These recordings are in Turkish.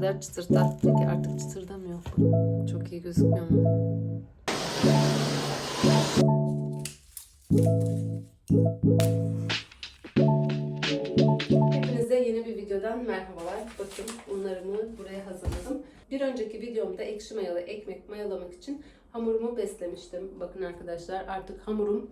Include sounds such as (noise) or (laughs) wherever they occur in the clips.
kadar çıtırdattım ki artık çıtırdamıyor. Çok iyi gözükmüyor mu? Hepinize yeni bir videodan merhabalar. Bakın unlarımı buraya hazırladım. Bir önceki videomda ekşi mayalı ekmek mayalamak için hamurumu beslemiştim. Bakın arkadaşlar artık hamurum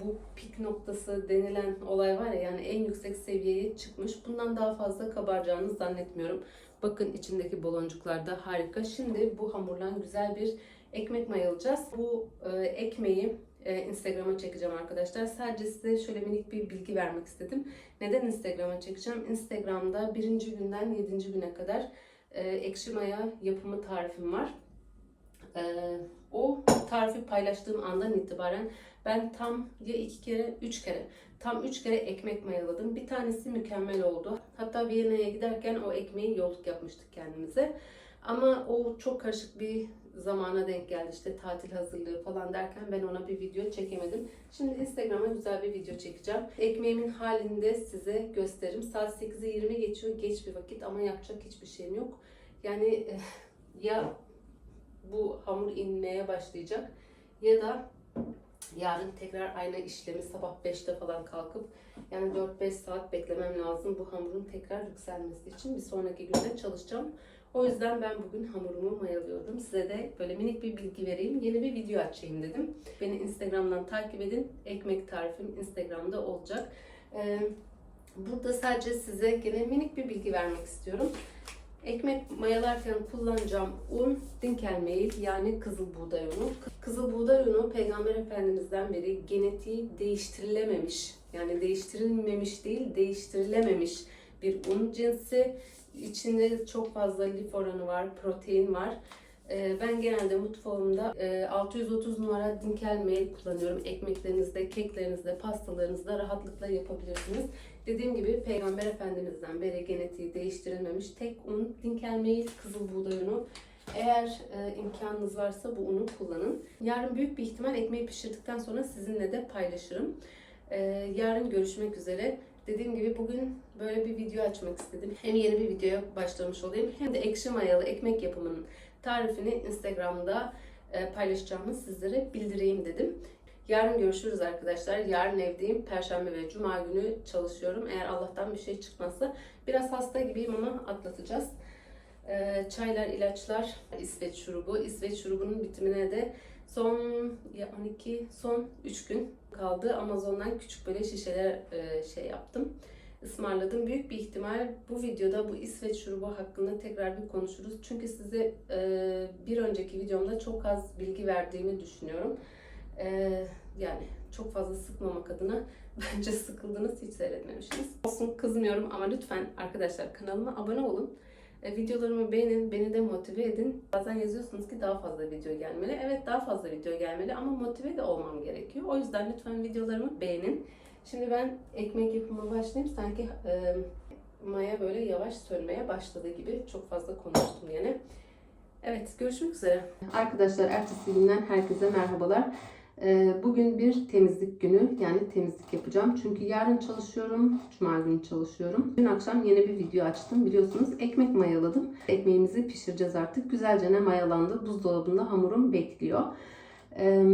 bu pik noktası denilen olay var ya yani en yüksek seviyeye çıkmış. Bundan daha fazla kabaracağını zannetmiyorum. Bakın içindeki baloncuklar da harika. Şimdi bu hamurla güzel bir ekmek mayalayacağız. Bu e, ekmeği e, Instagram'a çekeceğim arkadaşlar. Sadece size şöyle minik bir bilgi vermek istedim. Neden Instagram'a çekeceğim? Instagram'da birinci günden yedinci güne kadar e, ekşi maya yapımı tarifim var. E, o tarifi paylaştığım andan itibaren ben tam ya iki kere, üç kere, tam üç kere ekmek mayaladım. Bir tanesi mükemmel oldu. Hatta Viyana'ya giderken o ekmeği yolluk yapmıştık kendimize. Ama o çok karışık bir zamana denk geldi. İşte tatil hazırlığı falan derken ben ona bir video çekemedim. Şimdi Instagram'a güzel bir video çekeceğim. Ekmeğimin halini de size gösteririm. Saat 8'i 20 geçiyor. Geç bir vakit ama yapacak hiçbir şeyim yok. Yani eh, ya bu hamur inmeye başlayacak ya da yarın tekrar aynı işlemi sabah 5'te falan kalkıp yani 4-5 saat beklemem lazım bu hamurun tekrar yükselmesi için. Bir sonraki günde çalışacağım. O yüzden ben bugün hamurumu mayalıyorum. Size de böyle minik bir bilgi vereyim. Yeni bir video açayım dedim. Beni Instagram'dan takip edin. Ekmek tarifim Instagram'da olacak. Ee, burada sadece size gene minik bir bilgi vermek istiyorum. Ekmek mayalarken kullanacağım un dinkelmeyi yani kızıl buğday unu. Kızıl buğday unu Peygamber Efendimiz'den beri genetiği değiştirilememiş yani değiştirilmemiş değil değiştirilememiş bir un cinsi. İçinde çok fazla lif oranı var, protein var. Ee, Ben genelde mutfağımda e, 630 numara dinkel mail kullanıyorum. Ekmeklerinizde, keklerinizde, pastalarınızda rahatlıkla yapabilirsiniz. Dediğim gibi Peygamber Efendimiz'den beri genetiği değiştirilmemiş tek un dinkel mail, kızıl buğday unu. Eğer e, imkanınız varsa bu unu kullanın. Yarın büyük bir ihtimal ekmeği pişirdikten sonra sizinle de paylaşırım. E, yarın görüşmek üzere. Dediğim gibi bugün böyle bir video açmak istedim. Hem yeni bir videoya başlamış olayım hem de ekşi mayalı ekmek yapımının tarifini Instagram'da e, paylaşacağımı sizlere bildireyim dedim. Yarın görüşürüz arkadaşlar. Yarın evdeyim. Perşembe ve Cuma günü çalışıyorum. Eğer Allah'tan bir şey çıkmazsa biraz hasta gibiyim ama atlatacağız. E, çaylar, ilaçlar, İsveç şurubu. İsveç şurubunun bitimine de son ya 12, son 3 gün kaldı. Amazon'dan küçük böyle şişeler e, şey yaptım ısmarladım. Büyük bir ihtimal bu videoda bu İsveç şurubu hakkında tekrar bir konuşuruz. Çünkü size e, bir önceki videomda çok az bilgi verdiğimi düşünüyorum. E, yani çok fazla sıkmamak adına (laughs) bence sıkıldınız hiç seyretmemişsiniz. Olsun kızmıyorum ama lütfen arkadaşlar kanalıma abone olun. E, videolarımı beğenin, beni de motive edin. Bazen yazıyorsunuz ki daha fazla video gelmeli. Evet daha fazla video gelmeli ama motive de olmam gerekiyor. O yüzden lütfen videolarımı beğenin. Şimdi ben ekmek yapımına başlayayım. Sanki e, maya böyle yavaş sönmeye başladı gibi. Çok fazla konuştum yine. Evet görüşmek üzere. Arkadaşlar ertesi günden herkese merhabalar. E, bugün bir temizlik günü yani temizlik yapacağım. Çünkü yarın çalışıyorum. Cuma günü çalışıyorum. Dün akşam yeni bir video açtım. Biliyorsunuz ekmek mayaladım. Ekmeğimizi pişireceğiz artık. Güzelce ne mayalandı. Buzdolabında hamurum bekliyor. E,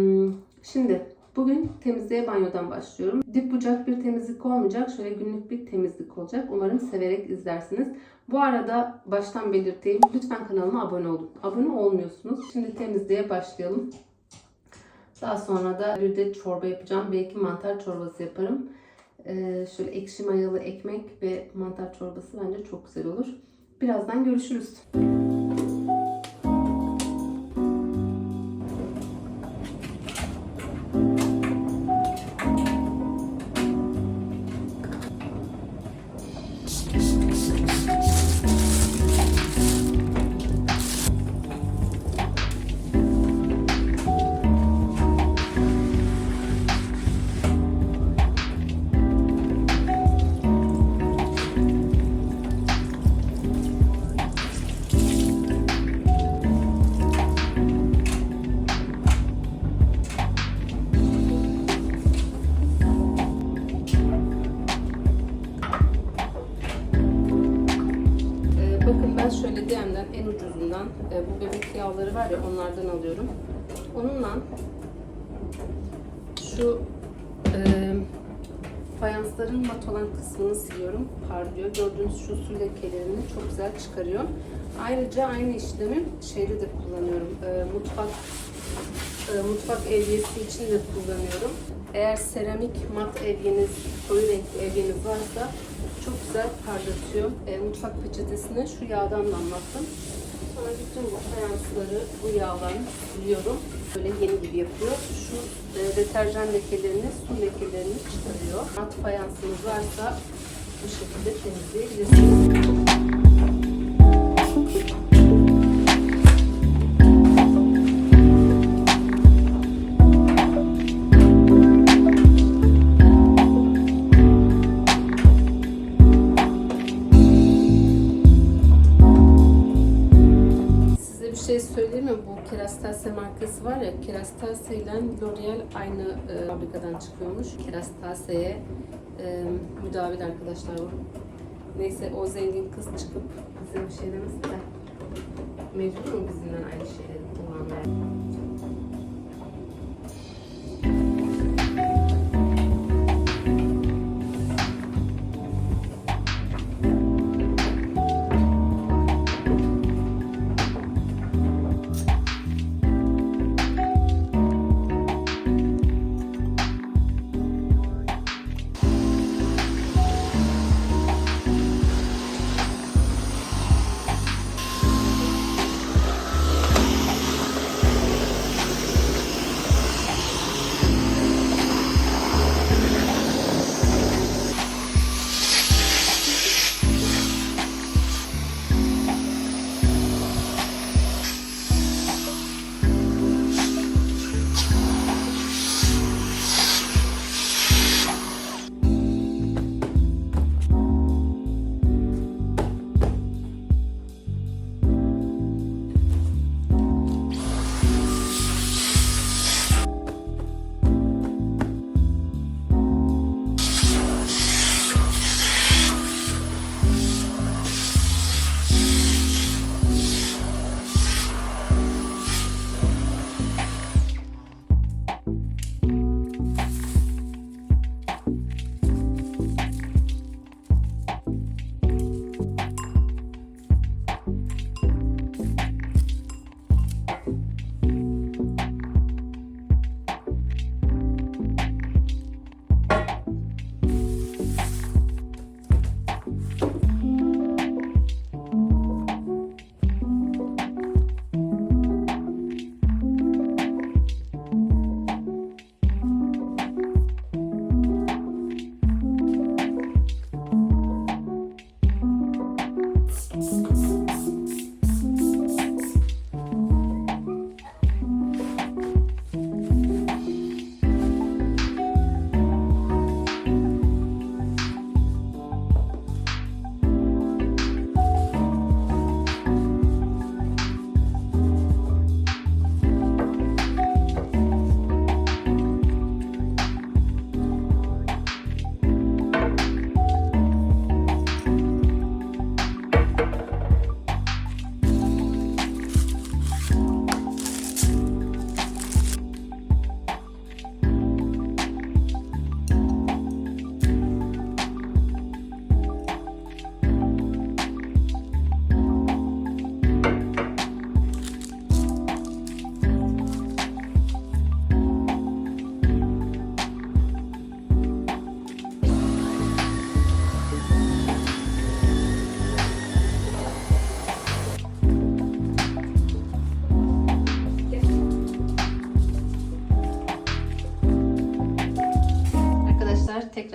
şimdi Bugün temizliğe banyodan başlıyorum. Dip bucak bir temizlik olmayacak. Şöyle günlük bir temizlik olacak. Umarım severek izlersiniz. Bu arada baştan belirteyim. Lütfen kanalıma abone olun. Abone olmuyorsunuz. Şimdi temizliğe başlayalım. Daha sonra da bir de çorba yapacağım. Belki mantar çorbası yaparım. Ee, şöyle ekşi mayalı ekmek ve mantar çorbası bence çok güzel olur. Birazdan görüşürüz. şöyle onlardan alıyorum. Onunla şu e, fayansların mat olan kısmını siliyorum. Parlıyor. Gördüğünüz şu su lekelerini çok güzel çıkarıyor. Ayrıca aynı işlemi şeyde de kullanıyorum. E, mutfak e, mutfak evyesi için de kullanıyorum. Eğer seramik mat evyeniz, koyu renkli evyeniz varsa çok güzel parlatıyor. E, mutfak peçetesine şu yağdan damlattım. Sonra bütün bu fayansları bu yağla siliyorum. Böyle yeni gibi yapıyor. Şu e, deterjan lekelerini, su lekelerini çıkarıyor. Mat fayansınız varsa bu şekilde temizleyebilirsiniz. Şey söyleyeyim mi? Bu Kerastase markası var ya, Kerastase ile L'Oreal aynı e, fabrikadan çıkıyormuş. Kerastase'ye e, müdavil arkadaşlar var. Neyse o zengin kız çıkıp bize bir şey demesin de. Mecbur mu bizimle aynı şeyleri kullanmaya?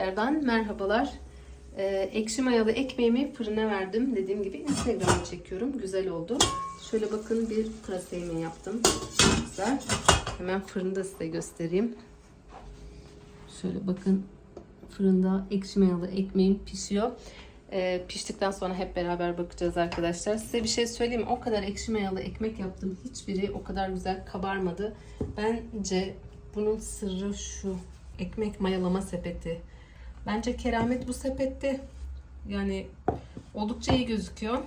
Tekrardan merhabalar. Ee, ekşi mayalı ekmeğimi fırına verdim. Dediğim gibi Instagram'a çekiyorum. Güzel oldu. Şöyle bakın bir pırasa yaptım. Çok Güzel. Hemen fırında size göstereyim. Şöyle bakın fırında ekşi mayalı ekmeğim pişiyor. Ee, piştikten sonra hep beraber bakacağız arkadaşlar. Size bir şey söyleyeyim? O kadar ekşi mayalı ekmek yaptım. Hiçbiri o kadar güzel kabarmadı. Bence bunun sırrı şu. Ekmek mayalama sepeti. Bence keramet bu sepette. Yani oldukça iyi gözüküyor.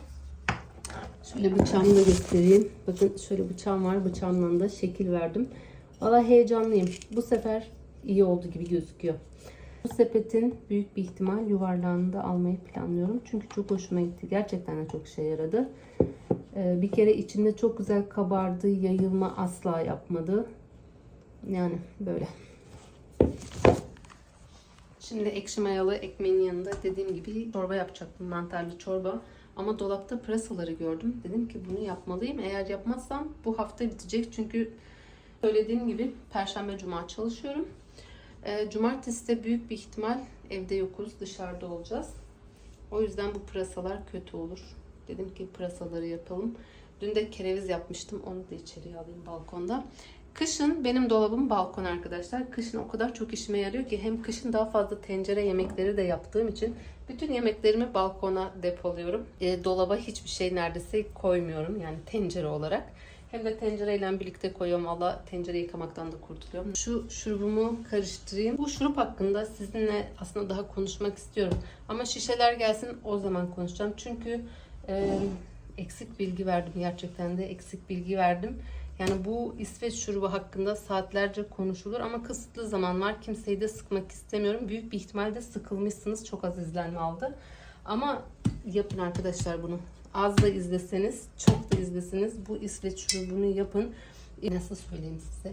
Şöyle bıçağımı da göstereyim. Bakın şöyle bıçağım var. Bıçağımla da şekil verdim. Valla heyecanlıyım. Bu sefer iyi oldu gibi gözüküyor. Bu sepetin büyük bir ihtimal yuvarlağını da almayı planlıyorum. Çünkü çok hoşuma gitti. Gerçekten de çok işe yaradı. Ee, bir kere içinde çok güzel kabardı. Yayılma asla yapmadı. Yani böyle. Şimdi ekşi mayalı ekmeğin yanında dediğim gibi çorba yapacaktım. Mantarlı çorba. Ama dolapta pırasaları gördüm. Dedim ki bunu yapmalıyım. Eğer yapmazsam bu hafta bitecek. Çünkü söylediğim gibi Perşembe Cuma çalışıyorum. Ee, Cumartesi de büyük bir ihtimal evde yokuz. Dışarıda olacağız. O yüzden bu pırasalar kötü olur. Dedim ki pırasaları yapalım. Dün de kereviz yapmıştım. Onu da içeriye alayım balkonda. Kışın benim dolabım balkon arkadaşlar. Kışın o kadar çok işime yarıyor ki hem kışın daha fazla tencere yemekleri de yaptığım için bütün yemeklerimi balkona depoluyorum. E, dolaba hiçbir şey neredeyse koymuyorum yani tencere olarak. Hem de tencereyle birlikte koyuyorum. Valla tencere yıkamaktan da kurtuluyorum. Şu şurubumu karıştırayım. Bu şurup hakkında sizinle aslında daha konuşmak istiyorum. Ama şişeler gelsin o zaman konuşacağım. Çünkü e, eksik bilgi verdim. Gerçekten de eksik bilgi verdim. Yani bu İsveç şurubu hakkında saatlerce konuşulur ama kısıtlı zaman var. Kimseyi de sıkmak istemiyorum. Büyük bir ihtimalle sıkılmışsınız. Çok az izlenme aldı. Ama yapın arkadaşlar bunu. Az da izleseniz, çok da izleseniz bu İsveç şurubunu yapın. Nasıl söyleyeyim size?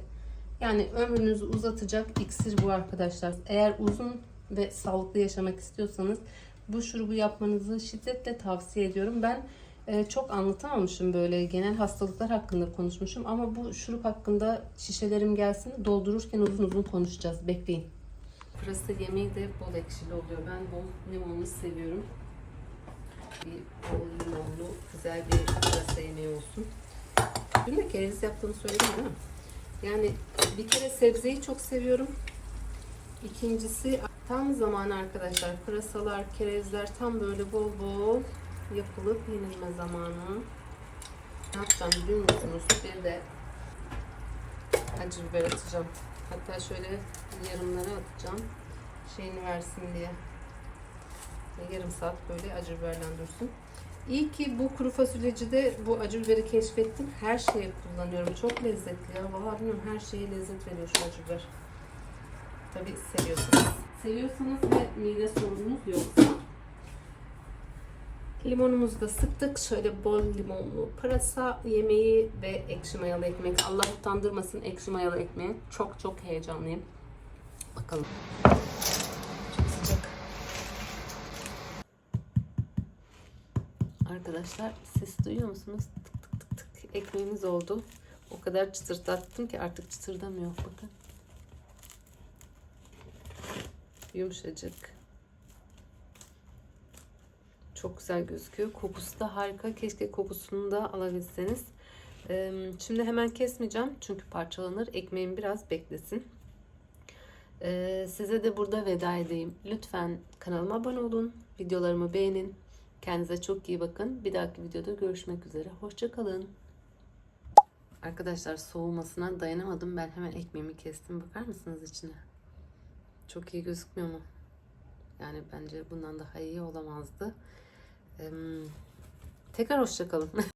Yani ömrünüzü uzatacak iksir bu arkadaşlar. Eğer uzun ve sağlıklı yaşamak istiyorsanız bu şurubu yapmanızı şiddetle tavsiye ediyorum. Ben ee, çok anlatamamışım böyle genel hastalıklar hakkında konuşmuşum ama bu şurup hakkında şişelerim gelsin doldururken uzun uzun konuşacağız bekleyin. Pırasa yemeği de bol ekşili oluyor. Ben bol limonlu seviyorum. Bir bol limonlu güzel bir pırasa yemeği olsun. Dün de kereviz yaptığını söyledim değil mi? Yani bir kere sebzeyi çok seviyorum. İkincisi tam zamanı arkadaşlar. Pırasalar, kerevizler tam böyle bol bol yapılıp yenilme zamanı. Ne yapacağım biliyor? Bir de acı biber atacağım. Hatta şöyle yarımlara atacağım. Şeyini versin diye. Yarım saat böyle acı biberle dursun. İyi ki bu kuru fasulyeci de bu acı biberi keşfettim. Her şeye kullanıyorum. Çok lezzetli ya. Vallahi bilmiyorum her şeye lezzet veriyor şu acı biber. Tabii seviyorsanız. Seviyorsanız ve mide sorununuz yoksa Limonumuzu da sıktık. Şöyle bol limonlu pırasa yemeği ve ekşi mayalı ekmek. Allah utandırmasın ekşi mayalı ekmeği. Çok çok heyecanlıyım. Bakalım. Çok sıcak. Arkadaşlar ses duyuyor musunuz? Tık tık tık tık. Ekmeğimiz oldu. O kadar çıtırdattım ki artık çıtırdamıyor. Bakın. Yumuşacık. Çok güzel gözüküyor. Kokusu da harika. Keşke kokusunu da alabilseniz. Şimdi hemen kesmeyeceğim. Çünkü parçalanır. Ekmeğim biraz beklesin. Size de burada veda edeyim. Lütfen kanalıma abone olun. Videolarımı beğenin. Kendinize çok iyi bakın. Bir dahaki videoda görüşmek üzere. Hoşçakalın. Arkadaşlar soğumasına dayanamadım. Ben hemen ekmeğimi kestim. Bakar mısınız içine? Çok iyi gözükmüyor mu? Yani bence bundan daha iyi olamazdı. Tekrar hoşçakalın. (laughs)